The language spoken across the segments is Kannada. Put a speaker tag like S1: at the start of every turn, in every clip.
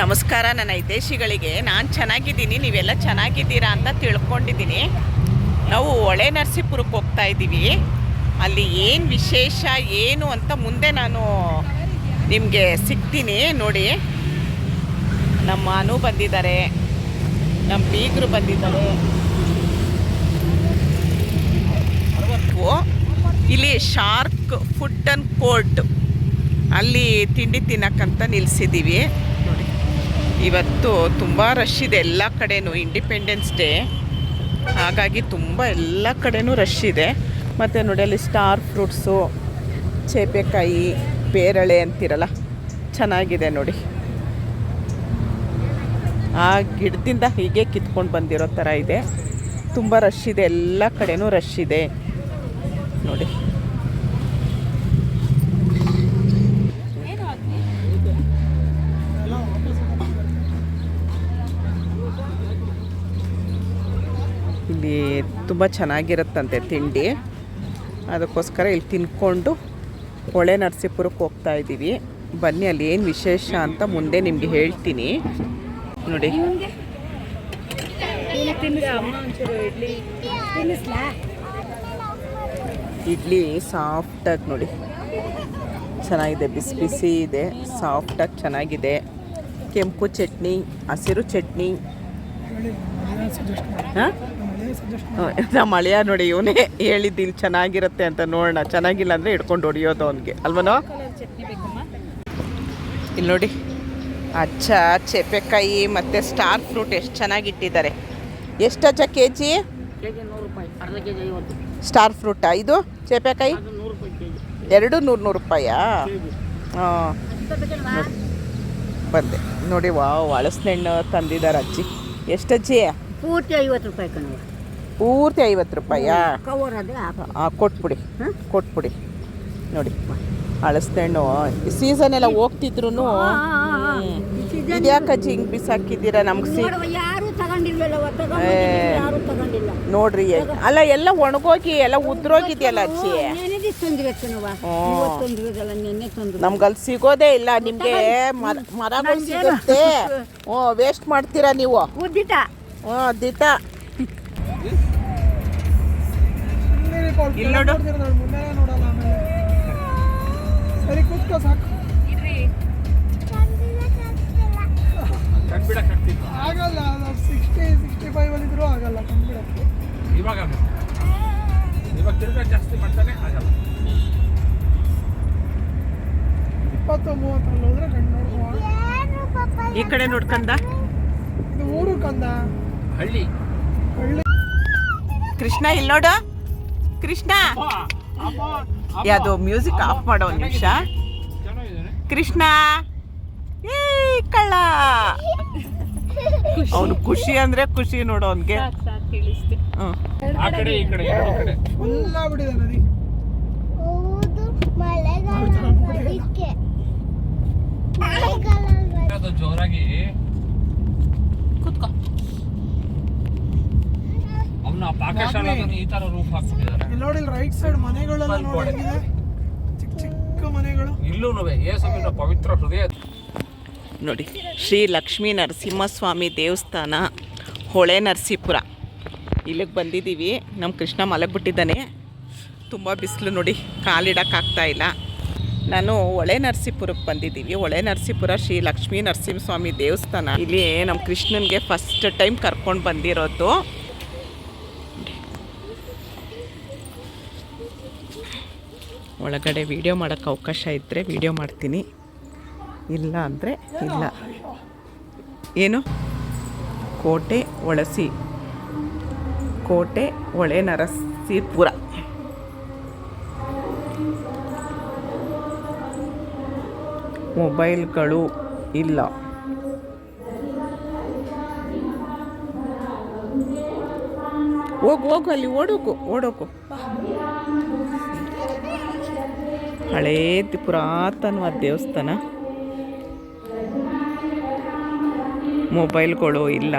S1: ನಮಸ್ಕಾರ ನನ್ನ ಹಿತೈಷಿಗಳಿಗೆ ನಾನು ಚೆನ್ನಾಗಿದ್ದೀನಿ, ನೀವೆಲ್ಲ ಚೆನ್ನಾಗಿದ್ದೀರಾ ಅಂತ ತಿಳ್ಕೊಂಡಿದ್ದೀನಿ. ನಾವು ಹೊಳೆ ನರಸೀಪುರಕ್ಕೆ ಹೋಗ್ತಾ ಇದ್ದೀವಿ. ಅಲ್ಲಿ ಏನು ವಿಶೇಷ, ಏನು ಅಂತ ಮುಂದೆ ನಾನು ನಿಮಗೆ ಸಿಗ್ತೀನಿ, ನೋಡಿ. ನಮ್ಮ ಅನು ಬಂದಿದ್ದಾರೆ, ನಮ್ಮ ಬೀಗರು ಬಂದಿದ್ದಾರೆ. ಇಲ್ಲಿ ಶಾರ್ಕ್ ಫುಡ್ ಅಂಡ್ ಕೋರ್ಟ್, ಅಲ್ಲಿ ತಿಂಡಿ ತಿನ್ನಕ್ಕಂತ ನಿಲ್ಲಿಸಿದ್ದೀವಿ ಇವತ್ತು ತುಂಬ ರಶ್ ಇದೆ, ಎಲ್ಲ ಕಡೆನೂ ಇಂಡಿಪೆಂಡೆನ್ಸ್ ಡೇ ಹಾಗಾಗಿ ತುಂಬ ಎಲ್ಲ ಕಡೆನೂ ರಶ್ ಇದೆ. ಮತ್ತು ನೋಡಿ, ಅಲ್ಲಿ ಸ್ಟಾರ್ ಫ್ರೂಟ್ಸು ಚೇಪೆಕಾಯಿ, ಪೇರಳೆ ಅಂತಿರಲ್ಲ, ಚೆನ್ನಾಗಿದೆ ನೋಡಿ. ಆ ಗಿಡದಿಂದ ಹೀಗೆ ಕಿತ್ಕೊಂಡು ಬಂದಿರೋ ಥರ ಇದೆ. ತುಂಬ ರಶ್ ಇದೆ, ಎಲ್ಲ ಕಡೆನೂ ರಶ್ ಇದೆ. ನೋಡಿ. ಇಲ್ಲಿ ತುಂಬ ಚೆನ್ನಾಗಿರುತ್ತಂತೆ ತಿಂಡಿ. ಅದಕ್ಕೋಸ್ಕರ ಇಲ್ಲಿ ತಿನ್ಕೊಂಡು ಹೊಳೆ ನರಸೀಪುರಕ್ಕೆ ಹೋಗ್ತಾ ಇದ್ದೀವಿ. ಬನ್ನಿ ಅಲ್ಲಿ ಏನು ವಿಶೇಷ ಅಂತ ಮುಂದೆ ನಿಮಗೆ ಹೇಳ್ತೀನಿ. ನೋಡಿ. ಇಡ್ಲಿ ಸಾಫ್ಟಾಗಿ ನೋಡಿ. ಚೆನ್ನಾಗಿದೆ ಬಿಸಿ ಬಿಸಿ ಇದೆ ಸಾಫ್ಟಾಗಿ ಚೆನ್ನಾಗಿದೆ. ಕೆಂಪು ಚಟ್ನಿ ಹಸಿರು ಚಟ್ನಿ. ಹಾಂ? ನಮ್ಮ ಅಳಿಯ ನೋಡಿ ಇವನೇ ಹೇಳಿದ್ದು ಇಲ್ಲಿ ಚೆನ್ನಾಗಿರುತ್ತೆ ಅಂತ ನೋಡೋಣ. ಚೆನ್ನಾಗಿಲ್ಲ ಅಂದರೆ ಹಿಡ್ಕೊಂಡು ಹೊಡಿಯೋದು ಅವನಿಗೆ. ಅಲ್ವನೋ? ಇಲ್ಲಿ ನೋಡಿ ಅಚ್ಚ ಚೆಪೆಕಾಯಿ ಮತ್ತು ಸ್ಟಾರ್ ಫ್ರೂಟ್ ಎಷ್ಟು ಚೆನ್ನಾಗಿಟ್ಟಿದ್ದಾರೆ. ಎಷ್ಟು ಅಚ್ಚ ಕೆ ಜಿ ಸ್ಟಾರ್ ಫ್ರೂಟಾ ಇದು ಚೇಪೆಕಾಯಿ ಎರಡು ನೂರು ನೂರು ರೂಪಾಯಾ ಹಾಂ ಬಂದೆ. ನೋಡಿ ವಾ ಹಳಸಣ್ಣು ತಂದಿದ್ದಾರೆ ಅಜ್ಜಿ. ಎಷ್ಟು ಅಜ್ಜಿ?
S2: ಐವತ್ತು ರೂಪಾಯಿ ಕಣವ
S1: ಪೂರ್ತಿ ಐವತ್ತು ರೂಪಾಯಾ
S2: ಕವರ್ ಅದೇ ಹಾಕು
S1: ಹಾಂ ಕೊಟ್ಬಿಡಿ? ಕೊಟ್ಬಿಡಿ. ನೋಡಿ ಹಳಸಣ್ಣು ಸೀಸನ್ ಎಲ್ಲ ಹೋಗ್ತಿದ್ರು ಇದ್ಯಾಕಜ್ಜಿ ಹಿಂಗೆ ಬಿಸಾಕಿದ್ದೀರಾ ನಮ್ಗೆ ಸಿ ನೋಡ್ರಿ ಅಲ್ಲ ಎಲ್ಲ ಒಣಗೋಗಿ ಎಲ್ಲ ಉದ್ರೋಗಿದೆಯಲ್ಲ ಅಜ್ಜಿ? ನಮ್ಗೆ ಅಲ್ಲಿ ಸಿಗೋದೇ ಇಲ್ಲ ನಿಮಗೆ ಮರ ಮರಗಳು ಸಿಗುತ್ತೆ. ಹ್ಞೂ ವೇಸ್ಟ್ ಮಾಡ್ತೀರಾ ನೀವು? ಹ್ಞೂ ದಿಟ ಇಲ್ಲಿ ನೋಡು.
S3: ಮುಂದೆ ನೋಡಲ್ಲ ಆಮೇಲೆ. ಸರಿ ಕೂತ್ಕೋ ಸಾಕು. ಆಗಲ್ಲ ಸಿಕ್ಸ್ಟಿ ಸಿಕ್ಸ್ಟಿ ಫೈವ್ ಅಲ್ಲಿ ಇದ್ರೂ ಆಗಲ್ಲ
S4: ಇವಾಗ ಇವಾಗ ತಿರ್ಗಾ ಜಾಸ್ತಿ ಮಾಡ್ತಾನೆ ಆಗಲ್ಲ.
S3: ಇಪ್ಪತ್ತು ಮೂವತ್ತರಲ್ಲಿ ಹೋದ್ರೆ ಕಣ್ಣು ನೋಡ್ಕೋ.
S1: ಈ ಕಡೆ ನೋಡ್ಕಂದ
S3: ಇದು ಊರು ಕಂದ?
S4: ಹಳ್ಳಿ.
S3: ಹಳ್ಳಿ.
S1: ಕೃಷ್ಣ ಇಲ್ಲಿ ನೋಡು. ಕೃಷ್ಣ. ಯಾವುದು ಮ್ಯೂಸಿಕ್ ಆಫ್ ಮಾಡೋ ಒಂದು ನಿಮಿಷ. ಕೃಷ್ಣ. ಏ ಕಳ್ಳ. ಅವನು ಖುಷಿ ಅಂದ್ರೆ ಖುಷಿ ನೋಡು ಅವನ್ಗೆ.
S4: ಜೋರಾಗಿ
S1: ಕೂತ್ಕೋ
S4: ಅವನ ಈ ತರ ರೂಪ್ ಹಾಕ್ಬಿಟ್ಟಿದ್ದಾರೆ.
S3: ಇಲ್ಲಿ ನೋಡಿ ರೈಟ್ ಸೈಡ್ ಮನೆಗಳೆಲ್ಲ ಚಿಕ್ಕ ಚಿಕ್ಕ ಮನೆಗಳು.
S4: ಇಲ್ಲೂ ಯೇಸುವಿನ ಪವಿತ್ರ ಹೃದಯ.
S1: ನೋಡಿ ಶ್ರೀ ಲಕ್ಷ್ಮೀ ನರಸಿಂಹಸ್ವಾಮಿ ದೇವಸ್ಥಾನ ಹೊಳೆ ನರಸೀಪುರ. ಇಲ್ಲಿಗೆ ಬಂದಿದ್ದೀವಿ ನಮ್ಮ ಕೃಷ್ಣ ಮಲಗಿಬಿಟ್ಟಿದ್ದಾನೆ. ತುಂಬ ಬಿಸಿಲು ನೋಡಿ ಕಾಲಿಡೋಕ್ಕಾಗ್ತಾ ಇಲ್ಲ. ನಾನು ಹೊಳೆ ನರಸೀಪುರಕ್ಕೆ ಬಂದಿದ್ದೀವಿ ಹೊಳೆ ನರಸೀಪುರ ಶ್ರೀ ಲಕ್ಷ್ಮೀ ನರಸಿಂಹಸ್ವಾಮಿ ದೇವಸ್ಥಾನ. ಇಲ್ಲಿ ನಮ್ಮ ಕೃಷ್ಣನಿಗೆ ಫಸ್ಟ್ ಟೈಮ್ ಕರ್ಕೊಂಡು ಬಂದಿರೋದು. ಒಳಗಡೆ ವಿಡಿಯೋ ಮಾಡೋಕ್ಕೆ ಅವಕಾಶ ಇದ್ದರೆ ವಿಡಿಯೋ ಮಾಡ್ತೀನಿ. ಇಲ್ಲ ಅಂದರೆ ಇಲ್ಲ. ಏನು? ಕೋಟೆ, ಒಳಸಿ. ಕೋಟೆ, ಒಳೆ ನರಸೀಪುರ ಮೊಬೈಲ್ಗಳು ಇಲ್ಲ. ಹೋಗು ಹೋಗು ಅಲ್ಲಿ ಓಡೋಕು ಓಡೋಕು ಹಳೇ ಪುರಾತನವಾದ ದೇವಸ್ಥಾನ. ಮೊಬೈಲ್ಗಳು ಇಲ್ಲ.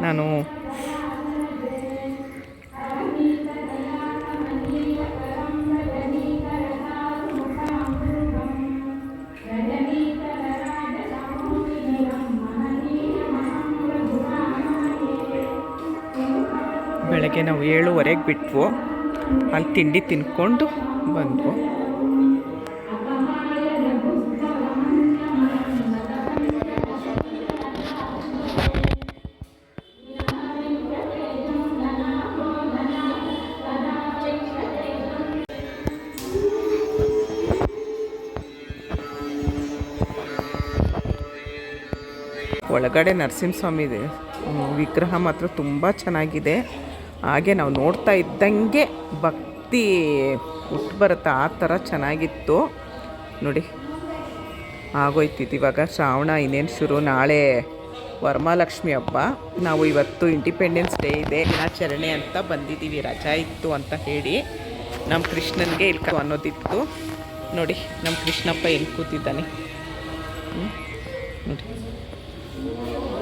S1: ನಾನು ಬೆಳಗ್ಗೆ ನಾವು ಏಳುವರೆಗೆ ಬಿಟ್ವು. ಅಲ್ಲಿ ತಿಂಡಿ ತಿನ್ಕೊಂಡು ಬಂದ್ವು. ಒಳಗಡೆ ನರಸಿಂಹಸ್ವಾಮಿ ಇದೆ. ವಿಗ್ರಹ ಮಾತ್ರ ತುಂಬ ಚೆನ್ನಾಗಿದೆ. ಹಾಗೆ ನಾವು ನೋಡ್ತಾ ಇದ್ದಂಗೆ ಭಕ್ತಿ ಹುಟ್ಟು ಬರುತ್ತೆ ಆ ಥರ ಚೆನ್ನಾಗಿತ್ತು. ನೋಡಿ ಆಗೋಯ್ತಿತ್ತು ಇವಾಗ. ಶ್ರಾವಣ ಇನ್ನೇನು ಶುರು? ನಾಳೆ ವರಮಹಾಲಕ್ಷ್ಮಿ ಹಬ್ಬ. ನಾವು ಇವತ್ತು ಇಂಡಿಪೆಂಡೆನ್ಸ್ ಡೇ ಇದೆ. ದಿನಾಚರಣೆ ಅಂತ ಬಂದಿದ್ದೀವಿ. ರಜಾ ಇತ್ತು ಅಂತ ಹೇಳಿ ನಮ್ಮ ಕೃಷ್ಣನಿಗೆ ಇಲ್ಕ ಅನ್ನೋದಿತ್ತು. ನೋಡಿ, ನಮ್ಮ ಕೃಷ್ಣಪ್ಪ ಎಲ್ಲಿ ಕೂತಿದ್ದಾನೆ? ನೋಡಿ. Thank you.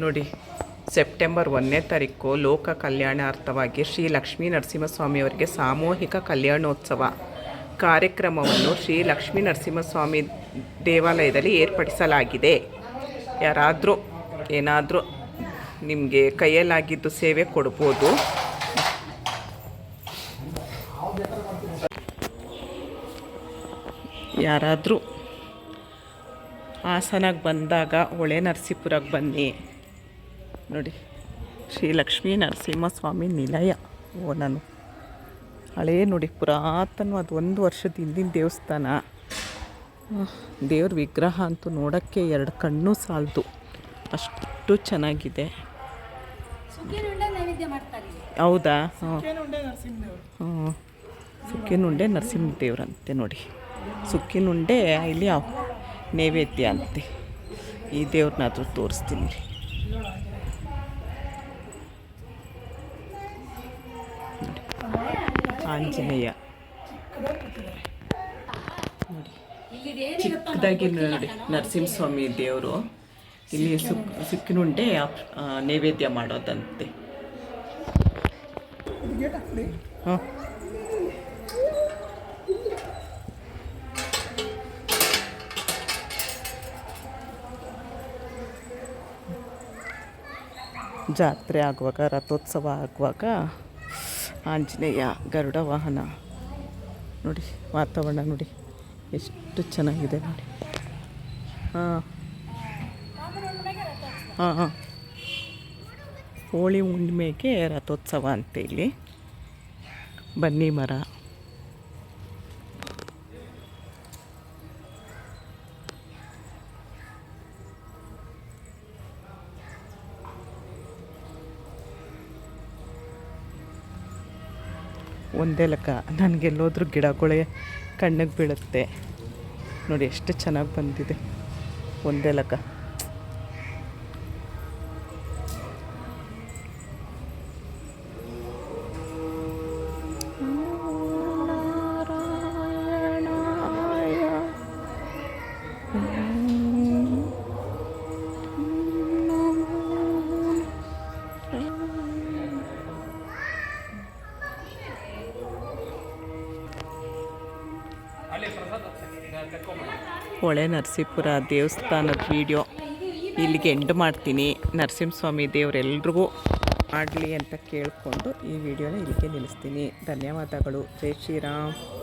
S1: ನೋಡಿ, ಸೆಪ್ಟೆಂಬರ್ ಒಂದನೇ ತಾರೀಕು ಲೋಕ ಕಲ್ಯಾಣಾರ್ಥವಾಗಿ ಶ್ರೀ ಲಕ್ಷ್ಮೀ ನರಸಿಂಹಸ್ವಾಮಿಯವರಿಗೆ ಸಾಮೂಹಿಕ ಕಲ್ಯಾಣೋತ್ಸವ ಕಾರ್ಯಕ್ರಮವನ್ನು ಶ್ರೀ ಲಕ್ಷ್ಮೀ ನರಸಿಂಹಸ್ವಾಮಿ ದೇವಾಲಯದಲ್ಲಿ ಏರ್ಪಡಿಸಲಾಗಿದೆ. ಯಾರಾದರೂ ಏನಾದರೂ ನಿಮಗೆ ಕೈಯಲ್ಲಾಗಿದ್ದು ಸೇವೆ ಕೊಡ್ಬೋದು. ಯಾರಾದರೂ ಹಾಸನಕ್ಕೆ ಬಂದಾಗ, ಹೊಳೆ ನರಸೀಪುರಕ್ಕೆ ಬನ್ನಿ. ನೋಡಿ ಶ್ರೀ ಲಕ್ಷ್ಮೀ ನರಸಿಂಹಸ್ವಾಮಿ ನಿಲಯ. ಓ ನಾನು ಹಳೇ ನೋಡಿ ಪುರಾತನವಾದ ಒಂದು ವರ್ಷದ ಹಿಂದಿನ ದೇವಸ್ಥಾನ. ದೇವ್ರ ವಿಗ್ರಹ ಅಂತೂ ನೋಡೋಕ್ಕೆ ಎರಡು ಕಣ್ಣು ಸಾಲದು. ಅಷ್ಟು ಚೆನ್ನಾಗಿದೆ. ಹೌದಾ? ಹ್ಞೂ ಸುಕ್ಕಿನುಂಡೆ ನರಸಿಂಹ ದೇವ್ರಂತೆ ನೋಡಿ. ಸುಕ್ಕಿನುಂಡೆ ಇಲ್ಲಿ ನೈವೇದ್ಯ ಅಂತೆ. ಈ ದೇವ್ರನ್ನಾದರೂ ತೋರಿಸ್ತೀನಿ ರೀ. ನೋಡಿ. ಆಂಜನೇಯ ನೋಡಿ ಚಿಕ್ಕದಾಗಿ ನೋಡಿ ನರಸಿಂಹಸ್ವಾಮಿ ದೇವರು. ಇಲ್ಲಿ ಸುಕ್ ಸುಕ್ಕಿನುಂಡೆ ನೈವೇದ್ಯ ಮಾಡೋದಂತೆ. ಹಾಂ. ಜಾತ್ರೆ ಆಗುವಾಗ ರಥೋತ್ಸವ ಆಗುವಾಗ ಆಂಜನೇಯ ಗರುಡ ವಾಹನ. ನೋಡಿ, ವಾತಾವರಣ ನೋಡಿ, ಎಷ್ಟು ಚೆನ್ನಾಗಿದೆ ನೋಡಿ. ಹಾಂ. ಹಾಂ ಹಾಂ. ಹೋಳಿ ಹುಣ್ಣಿಮೆಗೆ ರಥೋತ್ಸವ ಅಂತ ಇಲ್ಲಿ ಬನ್ನಿ ಮರ. ಒಂದೇ ಲೆಕ್ಕ. ನನಗೆಲ್ಲೋದ್ರೂ ಗಿಡಗಳೇ ಕಣ್ಣಿಗೆ ಬೀಳುತ್ತೆ. ನೋಡಿ ಎಷ್ಟು ಚೆನ್ನಾಗಿ ಬಂದಿದೆ. ಒಂದೇ ಲೆಕ್ಕ. ಹೊಳೆ ನರಸೀಪುರ ದೇವಸ್ಥಾನದ ವಿಡಿಯೋ ಇಲ್ಲಿಗೆ ಎಂಡ್ ಮಾಡ್ತೀನಿ. ನರಸಿಂಹಸ್ವಾಮಿ ದೇವರೆಲ್ರಿಗೂ ಮಾಡಲಿ ಅಂತ ಕೇಳಿಕೊಂಡು ಈ ವಿಡಿಯೋನ ಇಲ್ಲಿಗೆ ನಿಲ್ಲಿಸ್ತೀನಿ. ಧನ್ಯವಾದಗಳು. ಜೈ ಶ್ರೀರಾಮ್.